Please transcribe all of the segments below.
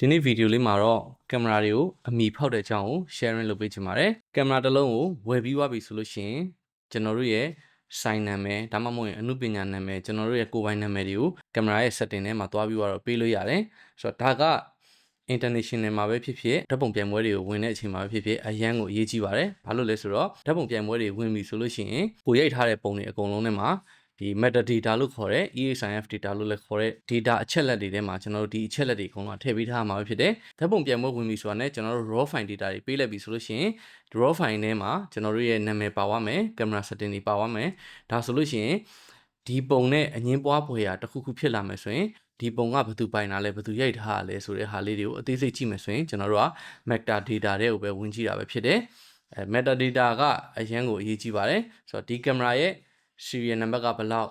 ဒီနေ့ဗီဒီယိုလေးမှာတော့ကင်မရာတွေကိုအမီဖောက်တဲ့အကြောင်းကို sharing လုပ်ပေးချင်ပါတယ်ကင်မရာတစ်လုံးကိုဝယ်ပြီးသွားပြီဆိုလို့ရှိရင်ကျွန်တော်တို့ရဲ့ဆိုင်နာမည်ဒါမှမဟုတ်ရင်အမှုပညာနာမည်ကျွန်တော်တို့ရဲ့ကိုယ်ပိုင်နာမည်တွေကိုကင်မရာရဲ့ setting ထဲမှာသွားပြီးတော့ပေးလို့ရတယ်ဆိုတော့ဒါက international မှာပဲဖြစ်ဖြစ်ဓာတ်ပုံပြိုင်ပွဲတွေကိုဝင်တဲ့အချိန်မှာပဲဖြစ်ဖြစ်အရန်ကိုအရေးကြီးပါတယ်ဘာလို့လဲဆိုတော့ဓာတ်ပုံပြိုင်ပွဲတွေဝင်ပြီဆိုလို့ရှိရင်ကိုရိုက်ထားတဲ့ပုံတွေအကုန်လုံးထဲမှာ ဒီ metadata လို့ခေါ်တဲ့ EHIF data လို့လည်းခေါ်တဲ့ data အချက်လက်တွေထဲမှာကျွန်တော်တို့ဒီအချက်လက်တွေအကုန်လုံးထည့်ပေးထားမှာပဲဖြစ်တယ်ဓာတ်ပုံပြိုင်ပွဲဝင်ပြီဆိုတာနဲ့ကျွန်တော်တို့ raw file data တွေပေးလိုက်ပြီဆိုလို့ရှိရင် raw file ထဲမှာကျွန်တော်တို့ရဲ့နာမည်ပါသွားမယ် camera setting တွေပါသွားမယ်ဒါဆိုလို့ရှိရင်ဒီပုံနဲ့အငင်းပွားဖွယ်ရာတစ်ခုခုဖြစ်လာမယ်ဆိုရင်ဒီပုံကဘယ်သူပိုင်တာလဲဘယ်သူရိုက်ထားတာလဲဆိုတဲ့ဟာလေးတွေကိုအသေးစိတ်ကြည့်မယ်ဆိုရင်ကျွန်တော်တို့က metadata တွေကိုပဲဝင်ကြည့်တာပဲဖြစ်တယ်အဲ metadata ကအရန်ကိုအရေးကြီးပါတယ်ဆိုတော့ဒီကင်မရာရဲ့ serial number ကဘယ်လောက်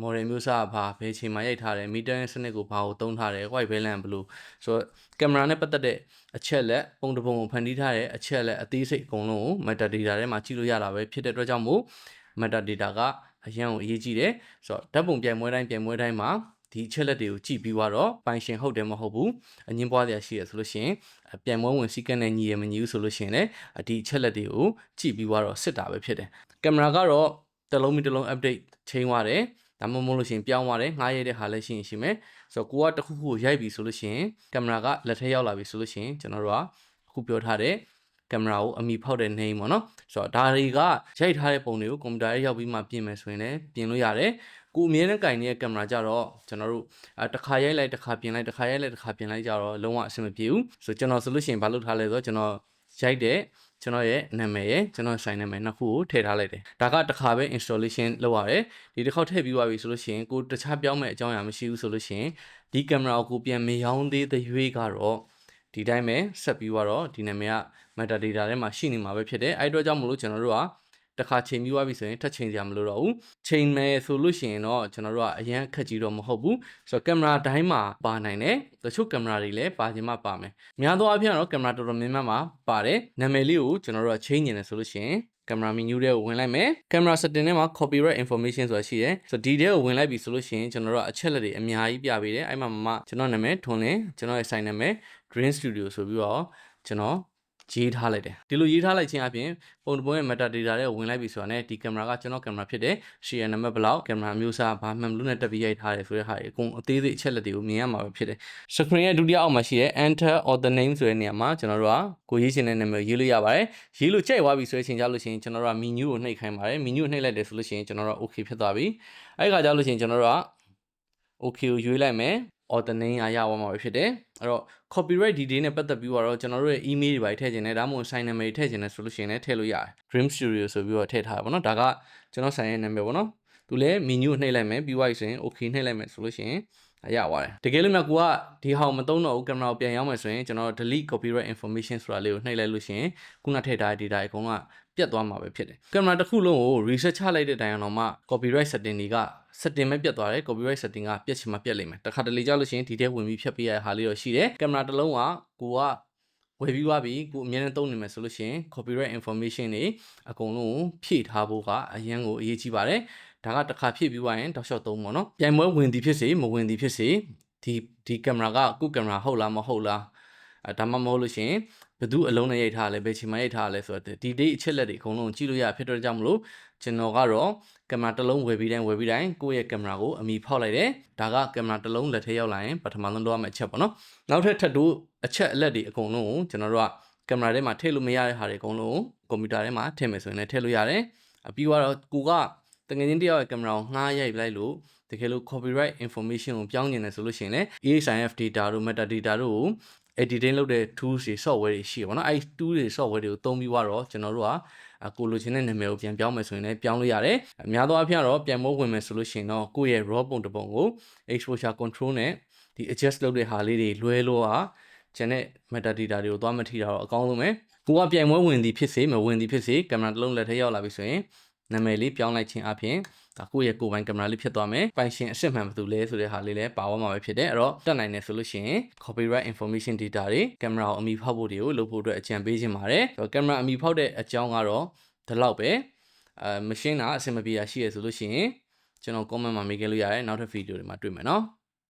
model မျိုးစားကဘာဘယ်ချိန်မှာရိုက်ထားတယ် meter စနစ်ကိုဘာကိုသုံးထားတယ် white balance ဘယ်လိုဆိုတော့ကင်မရာနဲ့ပတ်သက်တဲ့အချက်လက်ပုံတစ်ပုံကိုဖန်တီးထားတဲ့အချက်လက်အသေးစိတ်အကုန်လုံးကို metadata ထဲမှာကြည့်လို့ရတာပဲဖြစ်တဲ့အတွက်ကြောင့်မို့ metadata ကအရန်ကိုအရေးကြီးတယ်ဆိုတော့ဓာတ်ပုံပြိုင်ပွဲတိုင်းပြိုင်ပွဲတိုင်းမှာဒီအချက်လက်တွေကိုကြည့်ပြီးတော့ပိုင်ရှင်ဟုတ်တယ်မဟုတ်ဘူးအငင်းပွားတရားရှိရဆိုလို့ရှိရင်ပြန်မဝင်စီကန်းနဲ့ညီရမညီဘူးဆိုလို့ရှိရင်လည်းဒီအချက်လက်တွေကိုကြည့်ပြီးတော့စစ်တာပဲဖြစ်တယ်ကင်မရာကတော့ တစ်လုံးမီတစ်လုံး update ချိန်သွားတယ်ဒါမှမဟုတ်လို့ရှိရင်ပြောင်းသွားတယ်ငှားရတဲ့ဟာလည်းရှိရင်ရှိမယ်ဆိုတော့ကိုကတစ်ခုခုကိုရိုက်ပြီဆိုလို့ရှိရင်ကင်မရာကလက်ထဲရောက်လာပြီဆိုလို့ရှိရင်ကျွန်တော်တို့ကအခုပြောထားတဲ့ကင်မရာကိုအမိဖောက်တဲ့နေပေါ့နော်ဆိုတော့ဒါတွေကရိုက်ထားတဲ့ပုံတွေကိုကွန်ပျူတာရဲ့ရောက်ပြီးမှပြင်မယ်ဆိုရင်လည်းပြင်လို့ရတယ်ကိုအမြဲတမ်းကင်နေတဲ့ကင်မရာကြတော့ကျွန်တော်တို့အဲတစ်ခါရိုက်လိုက်တစ်ခါပြင်လိုက်တစ်ခါရိုက်လိုက်တစ်ခါပြင်လိုက်ကြတော့လုံးဝအဆင်မပြေဘူးဆိုကျွန်တော်ဆိုလို့ရှိရင်ဘာလုပ်ထားလဲဆိုတော့ကျွန်တော်ရိုက်တဲ့ ကျွန်တော်ရဲ့နာမည်ရဲ့ကျွန်တော်ဆိုင်နာမည်နှစ်ခုကိုထည့်ထားလိုက်တယ်ဒါကတစ်ခါပဲ installation လုပ်ရတယ်ဒီတစ်ခေါက်ထည့်ပြီးသွားပြီဆိုလို့ရှိရင်ကိုတခြားပြောင်းမဲ့အကြောင်းအရာမရှိဘူးဆိုလို့ရှိရင်ဒီကင်မရာကိုပြန်မရောင်းသေးတဲ့ရွေးကတော့ဒီတိုင်းပဲဆက်ပြီးတော့ဒီနာမည်က metadata ထဲမှာရှိနေမှာပဲဖြစ်တယ်အဲ့အတွက်ကြောင့်မလို့ကျွန်တော်တို့က တစ်ခါချိန်ပြီးသွားပြီဆိုရင်ထပ်ချိန်ကြမလို့တော့ဘူးချိန်မယ်ဆိုလို့ရှိရင်တော့ကျွန်တော်တို့ကအရန်အခက်ကြီးတော့မဟုတ်ဘူးဆိုတော့ကင်မရာတိုင်းမှာပါနိုင်တယ်တချို့ကင်မရာတွေလည်းပါခြင်းမှပါမယ်များသောအားဖြင့်တော့ကင်မရာတော်တော်များများမှာပါတယ်နာမည်လေးကိုကျွန်တော်တို့ကချိန်နေတယ်ဆိုလို့ရှိရင်ကင်မရာ menu ထဲကိုဝင်လိုက်မယ်ကင်မရာ setting ထဲမှာ copyright information ဆိုတာရှိတယ်ဆိုတော့ဒီထဲကိုဝင်လိုက်ပြီဆိုလို့ရှိရင်ကျွန်တော်တို့ကအချက်လက်တွေအများကြီးပြပေးတယ်အဲ့မှာမမကျွန်တော်နာမည်ထွန်းလင်းကျွန်တော်ရဲ့ sign နာမည် Green Studio ဆိုပြီးတော့ကျွန်တော် ရေးထားလိုက်တယ်ဒီလိုရေးထားလိုက်ခြင်းအပြင်ပုံတစ်ပုံရဲ့ metadata တွေဝင်လိုက်ပြီဆိုတာနဲ့ဒီကင်မရာကကျွန်တော်ကင်မရာဖြစ်တယ် share နံပါတ်ဘယ်လောက်ကင်မရာမျိုးစားဘာမှန်ဘလူးနဲ့တက်ပြီးရိုက်ထားတယ်ဆိုတဲ့ဟာတွေအကုန်အသေးစိတ်အချက်လက်တွေကိုမြင်ရမှာပဲဖြစ်တယ် screen ရဲ့ဒုတိယအောက်မှာရှိတဲ့ enter or the name ဆိုတဲ့နေရာမှာကျွန်တော်တို့ကကိုရေးချင်တဲ့နာမည်ရေးလို့ရပါတယ်ရေးလို့ကြိုက်သွားပြီဆိုတဲ့အချိန်ကြလို့ရှိရင်ကျွန်တော်တို့က menu ကိုနှိပ်ခိုင်းပါတယ် menu ကိုနှိပ်လိုက်တယ်ဆိုလို့ရှိရင်ကျွန်တော်တို့က okay ဖြစ်သွားပြီအဲ့ခါကြလို့ရှိရင်ကျွန်တော်တို့က okay ကိုရွေးလိုက်မယ် order name အရသွားမှာပဲဖြစ်တယ်အဲ့တော့ copyright detail နဲ့ပတ်သက်ပြီးတော့ကျွန်တော်တို့ရဲ့ email တွေပါထည့်ခြင်းနဲ့ဒါမှမဟုတ် sign number တွေထည့်ခြင်းနဲ့ဆိုလို့ရှိရင်လည်းထည့်လို့ရတယ် dream studio ဆိုပြီးတော့ထည့်ထားတာပေါ့နော်ဒါကကျွန်တော် sign ရဲ့ number ပေါ့နော်သူလည်း menu ကိုနှိပ်လိုက်မယ်ပြီးသွားပြီဆိုရင် okay နှိပ်လိုက်မယ်ဆိုလို့ရှိရင်အ ရသွားတယ်တကယ်လို့မြတ်ကိုကဒီဟောင်မသုံးတော့ဘူးကင်မရာကိုပြန်ရောက်မယ်ဆိုရင်ကျွန်တော် delete copyright information ဆိုတာလေးကိုနှိပ်လိုက်လို့ရှိရင်ခုနထည့်ထားတဲ့ data အကုန်လုံးကပြတ်သွားမှာပဲဖြစ်တယ်ကင်မရာတစ်ခုလုံးကို reset ချလိုက်တဲ့တိုင်အောင်မှ copyright setting တွေက setting ပဲပြတ်သွားတယ် copyright setting ကပြတ်ချင်မှပြတ်လိမ့်မယ်တခါတလေကြောက်လို့ရှိရင်ဒီထဲဝင်ပြီးဖြတ်ပေးရတဲ့ဟာလေးတော့ရှိတယ်ကင်မရာတစ်လုံးကကိုကဝယ်ပြီးသွားပြီကိုအမြဲတမ်းသုံးနေမယ်ဆိုလို့ရှိရင် copyright information တွေအကုန်လုံးဖြည့်ထားဖို့ကအရန်ကိုအရေးကြီးပါတယ် ဒါကတစ်ခါဖြည့်ပြီးသွားရင်တောက်လျှောက်သုံးပါတော့ပြိုင်ပွဲဝင်သည်ဖြစ်စေမဝင်သည်ဖြစ်စေဒီဒီကင်မရာကအခုကင်မရာဟုတ်လားမဟုတ်လားအဲဒါမှမဟုတ်လို့ရှိရင်ဘယ်သူအလုံးနဲ့ရိုက်ထားလဲဘယ်ချိန်မှရိုက်ထားလဲဆိုတော့ဒီ date အချက်လက်တွေအကုန်လုံးကြည့်လို့ရဖြစ်တော့ကြောင့်မလို့ကျွန်တော်ကတော့ကင်မရာတစ်လုံးဝယ်ပြီးတိုင်းဝယ်ပြီးတိုင်းကိုယ့်ရဲ့ကင်မရာကိုအမီဖောက်လိုက်တယ်ဒါကကင်မရာတစ်လုံးလက်ထဲရောက်လာရင်ပထမဆုံးတော့မယ့်အချက်ပေါ့နော်နောက်ထပ်ထပ်တို့အချက်အလက်တွေအကုန်လုံးကိုကျွန်တော်တို့ကကင်မရာထဲမှာထည့်လို့မရတဲ့ဟာတွေအကုန်လုံးကိုကွန်ပျူတာထဲမှာထည့်မယ်ဆိုရင်လည်းထည့်လို့ရတယ်အပြီးတော့ကိုက တကယ်ချင်းတယောက်ရဲ့ကင်မရာကိုငှားရိုက်လိုက်လို့တကယ်လို့ copyright information ကိုပြောင်းကျင်တယ်ဆိုလို့ရှိရင်လည်း EHIF data တို့ metadata တို့ကို editing လုပ်တဲ့ tools တွေ software တွေရှိရပါတော့။အဲဒီ tool တွေ software တွေကိုသုံးပြီးတော့ကျွန်တော်တို့ကကိုလိုချင်တဲ့နာမည်ကိုပြန်ပြောင်းမယ်ဆိုရင်လည်းပြောင်းလို့ရတယ်။အများသောအားဖြင့်တော့ပြန်မိုးဝင်မယ်ဆိုလို့ရှိရင်တော့ကိုယ့်ရဲ့ raw ပုံတစ်ပုံကို exposure control နဲ့ဒီ adjust လုပ်တဲ့ဟာလေးတွေလွဲလို့อ่ะကျန်တဲ့ metadata တွေကိုသွားမထိတာတော့အကောင်းဆုံးပဲ။ကိုကပြန်မွေးဝင်သည်ဖြစ်စေမဝင်သည်ဖြစ်စေကင်မရာတစ်လုံးလက်ထဲရောက်လာပြီဆိုရင် နာမည်လေးပြောင်းလိုက်ခြင်းအပြင်ဒါကိုယ့်ရဲ့ကိုယ်ပိုင်ကင်မရာလေးဖြစ်သွားမယ်ပိုင်ရှင်အစစ်မှန်ဘယ်သူလဲဆိုတဲ့ဟာလေးလည်းပါသွားမှာပဲဖြစ်တယ်အဲ့တော့တက်နိုင်တယ်ဆိုလို့ရှိရင် copyright information data တွေကင်မရာကိုအမိဖောက်ဖို့တွေကိုလုပ်ဖို့အတွက်အကြံပေးခြင်းပါတယ်ဆိုတော့ကင်မရာအမိဖောက်တဲ့အကြောင်းကတော့ဒီလောက်ပဲအဲမရှင်းတာအဆင်မပြေတာရှိရဆိုလို့ရှိရင်ကျွန်တော် comment မှာမေးခဲ့လို့ရတယ်နောက်ထပ်ဗီဒီယိုတွေမှာတွေ့မယ်နော်